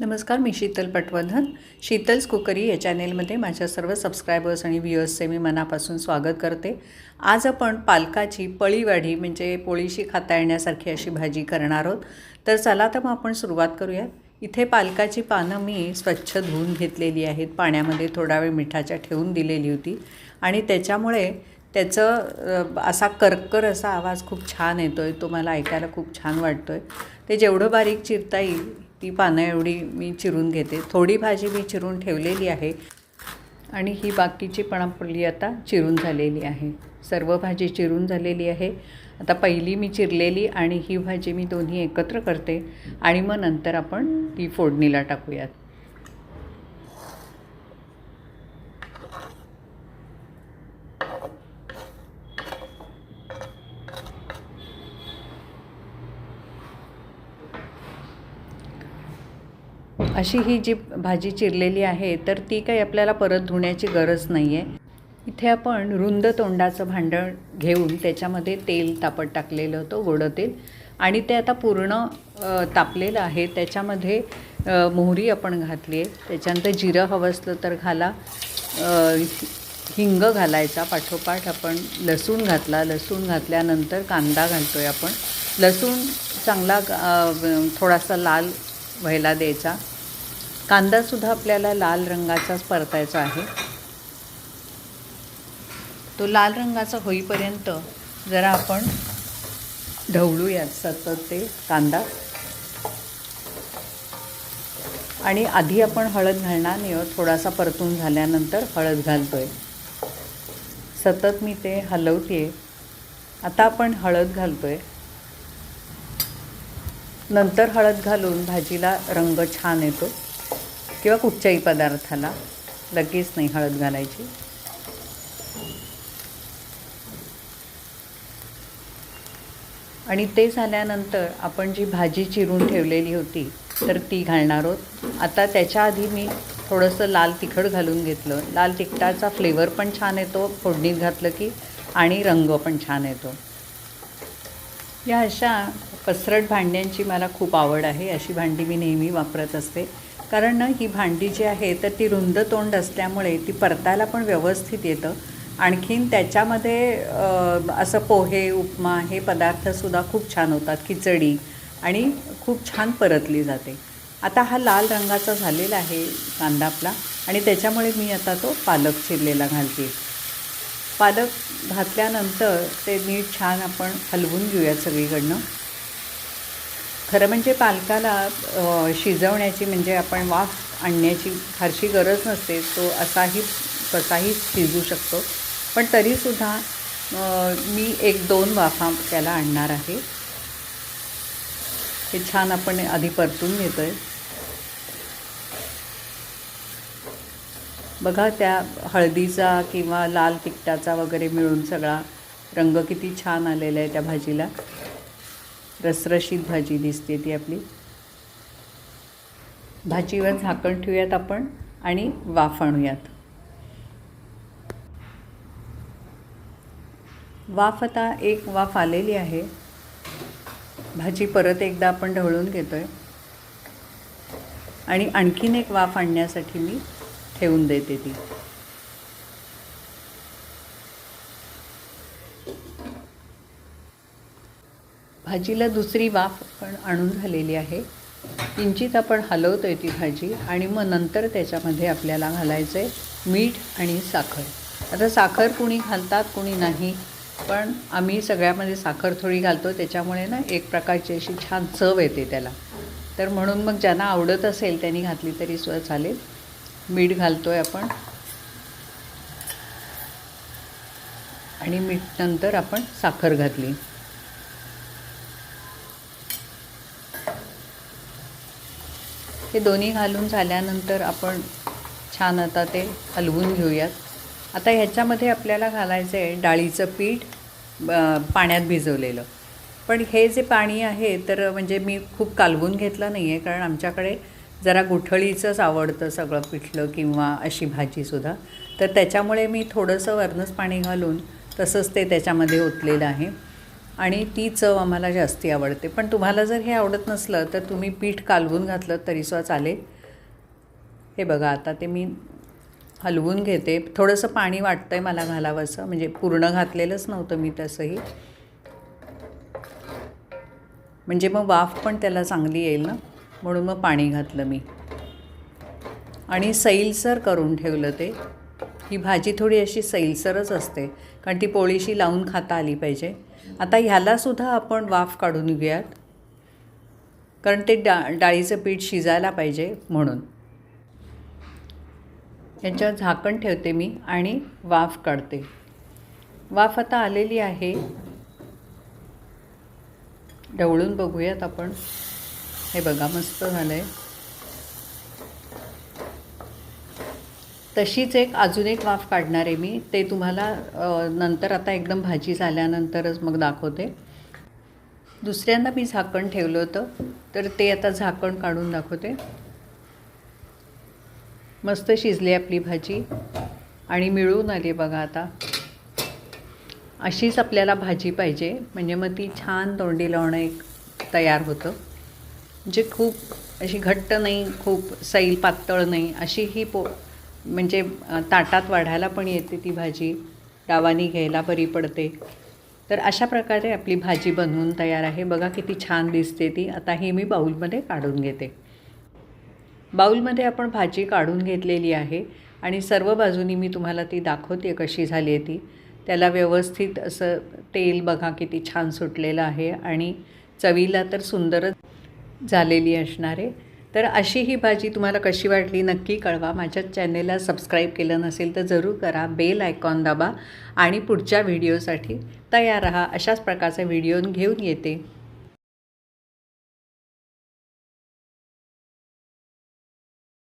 नमस्कार मी शीतल पटवर्धन. शीतल्स कुकरी या चॅनेलमध्ये माझ्या सर्व सबस्क्रायबर्स आणि व्ह्युअर्सचे मी मनापासून स्वागत करते. आज आपण पालकाची पळीवाढी म्हणजे पोळीशी खाता येण्यासारखी अशी भाजी करणार आहोत. तर चला तर मग आपण सुरुवात करूया. इथे पालकाची पानं मी स्वच्छ धुवून घेतलेली आहेत. पाण्यामध्ये थोडा वेळ मिठाच्या ठेवून दिलेली होती. आणि त्याच्यामुळे त्याचं असा कर्कर असा आवाज खूप छान येतो आहे तो मला ऐकायला खूप छान वाटतो आहे ते जेवढं बारीक चिरता येईल ती पानं एवढी मी चिरून घेते. थोडी भाजी मी चिरून ठेवलेली आहे. आणि ही बाकीची पण आपली आता चिरून झालेली आहे. सर्व भाजी चिरून झालेली आहे. आता पहिली मी चिरलेली आणि ही भाजी मी दोन्ही एकत्र करते. आणि मग नंतर आपण ती फोडणीला टाकूयात. अशी ही जी भाजी चिरलेली आहे तर ती काही आपल्याला परत धुण्याची गरज नाही आहे इथे आपण रुंद तोंडाचं भांडण घेऊन त्याच्यामध्ये तेल तापत टाकलेलं होतं गोडं तेल. आणि ते आता पूर्ण तापलेलं आहे. त्याच्यामध्ये मोहरी आपण घातली आहे. त्याच्यानंतर जिरं हवं असलं तर घाला. हिंग घालायचा. पाठोपाठ आपण लसूण घातला. लसूण घातल्यानंतर कांदा घालतो आहे आपण. लसूण चांगला थोडासा लाल व्हायला द्यायचा. कांदासुद्धा आपल्याला लाल रंगाचाच परतायचा आहे. तो लाल रंगाचा होईपर्यंत जरा आपण ढवळूयात सतत ते कांदा. आणि आधी आपण हळद घालणार नाही आहोत थोडासा परतून झाल्यानंतर हळद घालतो आहे सतत मी ते हलवते आता आपण हळद घालतो आहे नंतर हळद घालून भाजीला रंग छान येतो. किंवा कुठच्याही पदार्थाला. लगेच नाही हळद घालायची. आणि ते झाल्यानंतर आपण जी भाजी चिरून ठेवलेली होती तर ती घालणार आहोत. आता त्याच्या आधी मी थोडंसं लाल तिखट घालून घेतलं. लाल तिखटाचा फ्लेवर पण छान येतो फोडणीत घातलं की आणि रंग पण छान येतो. या अशा पसरट भांड्यांची मला खूप आवड आहे. अशी भांडी मी नेहमी वापरत असते. कारण ना ही भांडी जी आहे तर ती रुंद तोंड असल्यामुळे ती परतायला पण व्यवस्थित येतं. आणखीन त्याच्यामध्ये असं पोहे उपमा हे पदार्थसुद्धा खूप छान होतात खिचडी. आणि खूप छान परतली जाते. आता हा लाल रंगाचा झालेला आहे कांदा आपला. आणि त्याच्यामुळे मी आता तो पालक चिरलेला घालते. पालक घातल्यानंतर ते नीट छान आपण हलवून घेऊयात सगळीकडनं. खरं म्हणजे पालकाला शिजवण्याची म्हणजे आपण वाफ आणण्याची फारशी गरज नसते. तो असाही कसाही शिजू शकतो. पण तरीसुद्धा मी एक दोन वाफा त्याला आणणार आहे. हे छान आपण आधी परतून घेतो आहे बघा त्या हळदीचा किंवा लाल तिखटाचा वगैरे मिळून सगळा रंग किती छान आलेला आहे त्या भाजीला. रसरशीत भाजी दिसते ती आपली. भाजीवर झाकण ठेवूयात आपण आणि वाफ आणूयात. वाफ आता एक वाफ आलेली आहे. भाजी परत एकदा आपण ढवळून घेतो आहे आणि आणखीन एक वाफ आणण्यासाठी मी ठेवून देते ती. भाजीला दुसरी वाफ पण आणून झालेली आहे. किंचित आपण हलवतो आहे ती भाजी आणि मग नंतर त्याच्यामध्ये आपल्याला घालायचं आहे मीठ आणि साखर. आता साखर कुणी घालतात कुणी नाही पण आम्ही सगळ्यामध्ये साखर थोडी घालतो त्याच्यामुळे ना एक प्रकारची अशी छान चव येते त्याला. तर म्हणून मग ज्यांना आवडत असेल त्यांनी घातली तरी सुद्धा चालेल. मीठ घालतो आहे आपण. आणि मीठ नंतर आपण साखर घातली. हे दोन्ही घालून झाल्यानंतर आपण छान आता ते हलवून घेऊयात. आता ह्याच्यामध्ये आपल्याला घालायचं आहे डाळीचं पीठ ब- पाण्यात भिजवलेलं. पण हे जे पाणी आहे तर म्हणजे मी खूप कालवून घेतलं नाही आहे कारण आमच्याकडे जरा गुठळीचंच आवडतं सगळं पिठलं किंवा अशी भाजीसुद्धा तर त्याच्यामुळे मी थोडंसं वरनंच पाणी घालून तसंच ते त्याच्यामध्ये ओतलेलं आहे. आणि ती चव आम्हाला जास्ती आवडते. पण तुम्हाला जर हे आवडत नसलं तर तुम्ही पीठ कालवून घातलं तरीसुद्धा चालेल. हे बघा आता ते मी हलवून घेते. थोडंसं पाणी वाटतं आहे मला घालावंसं. म्हणजे पूर्ण घातलेलंच नव्हतं मी तसंही. म्हणजे मग वाफ पण त्याला चांगली येईल ना? म्हणून मग पाणी घातलं मी. आणि सैलसर करून ठेवलं ते. ही भाजी थोडी अशी सैलसरच असते कारण ती पोळीशी लावून खाता आली पाहिजे. आता ह्यालासुद्धा आपण वाफ काढून घेऊयात कारण ते डा डाळीचं पीठ शिजायला पाहिजे म्हणून. याच्यावर झाकण ठेवते मी आणि वाफ काढते. वाफ आता आलेली आहे. ढवळून बघूयात आपण. हे बघा मस्त झालं आहे तशीच एक अजून एक वाफ काढणार आहे मी. ते तुम्हाला नंतर आता एकदम भाजी झाल्यानंतरच मग दाखवते. दुसऱ्यांदा मी झाकण ठेवलं होतं तर ते आता झाकण काढून दाखवते. मस्त शिजली आपली भाजी आणि मिळून आली बघा आता. अशीच आपल्याला भाजी पाहिजे म्हणजे मग ती छान तोंडी लावणं एक तयार होतं. म्हणजे खूप अशी घट्ट नाही खूप सैल पातळ नाही अशी ही पो म्हणजे ताटात वाढायला पण येते ती भाजी. डावानी घ्यायला बरी पडते. तर अशा प्रकारे आपली भाजी बनवून तयार आहे. बघा किती छान दिसते ती. आता ही मी बाऊलमध्ये काढून घेते. बाऊलमध्ये आपण भाजी काढून घेतलेली आहे आणि सर्व बाजूनी मी तुम्हाला ती दाखवते कशी झाली आहे ती. त्याला व्यवस्थित असं तेल बघा किती छान सुटलेलं आहे आणि चवीला तर सुंदरच झालेली असणार आहे. तर अशी ही भाजी तुम्हाला कशी वाटली नक्की कळवा. माझ्या चॅनेलला सबस्क्राईब केलं नसेल तर जरूर करा. बेल आयकॉन दाबा आणि पुढच्या व्हिडिओसाठी तयार राहा. अशाच प्रकारचा व्हिडिओ घेऊन येते.